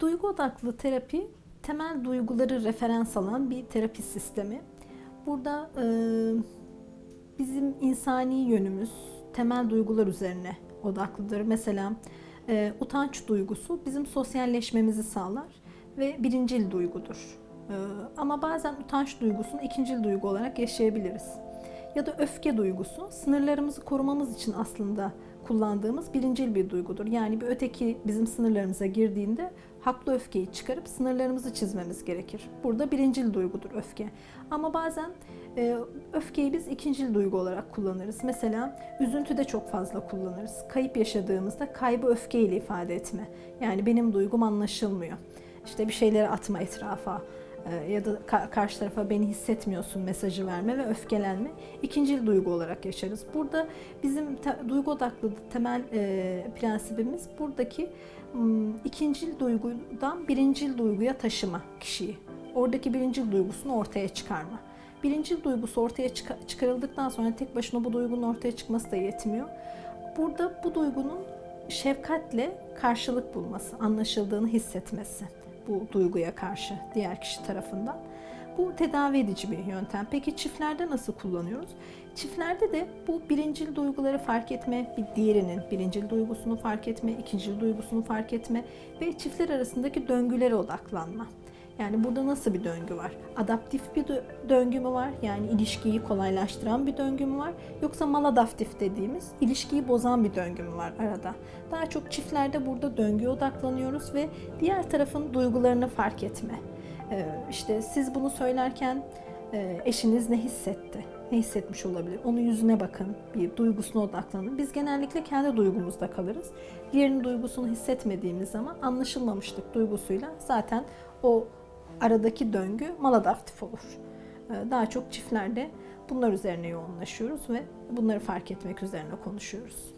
Duygu odaklı terapi temel duyguları referans alan bir terapi sistemi. Burada e, bizim insani yönümüz temel duygular üzerine odaklıdır. Mesela e, utanç duygusu bizim sosyalleşmemizi sağlar ve birincil duygudur. E, ama bazen utanç duygusunu ikincil duygu olarak yaşayabiliriz. Ya da öfke duygusu sınırlarımızı korumamız için aslında kullandığımız birincil bir duygudur. Yani bir öteki bizim sınırlarımıza girdiğinde haklı öfkeyi çıkarıp sınırlarımızı çizmemiz gerekir. Burada birincil duygudur öfke. Ama bazen e, öfkeyi biz ikincil duygu olarak kullanırız. Mesela üzüntüde çok fazla kullanırız. Kayıp yaşadığımızda kaybı öfkeyle ifade etme. Yani benim duygum anlaşılmıyor. İşte bir şeyleri atma etrafa ya da ka- karşı tarafa beni hissetmiyorsun mesajı verme ve öfkelenme ikincil duygu olarak yaşarız. Burada bizim duygu odaklı temel e, prensibimiz buradaki ikincil duygudan birincil duyguya taşıma kişiyi. Oradaki birincil duygusunu ortaya çıkarma. Birincil duygusu ortaya çıka- çıkarıldıktan sonra tek başına bu duygunun ortaya çıkması da yetmiyor. Burada bu duygunun şefkatle karşılık bulması, anlaşıldığını hissetmesi bu duyguya karşı diğer kişi tarafından. Bu tedavi edici bir yöntem. Peki çiftlerde nasıl kullanıyoruz? Çiftlerde de bu birincil duyguları fark etme, bir diğerinin birincil duygusunu fark etme, ikincil duygusunu fark etme ve çiftler arasındaki döngülere odaklanma. Yani burada nasıl bir döngü var? Adaptif bir dö- döngü mü var? Yani ilişkiyi kolaylaştıran bir döngü mü var? Yoksa maladaptif dediğimiz ilişkiyi bozan bir döngü mü var arada? Daha çok çiftlerde burada döngüye odaklanıyoruz ve diğer tarafın duygularını fark etme. Ee, işte siz bunu söylerken e, eşiniz ne hissetti? Ne hissetmiş olabilir? Onun yüzüne bakın, bir duygusuna odaklanın. Biz genellikle kendi duygumuzda kalırız. Diğerinin duygusunu hissetmediğimiz zaman anlaşılmamışlık duygusuyla zaten o aradaki döngü maladaptif olur. Ee, Daha çok çiftlerde bunlar üzerine yoğunlaşıyoruz ve bunları fark etmek üzerine konuşuyoruz.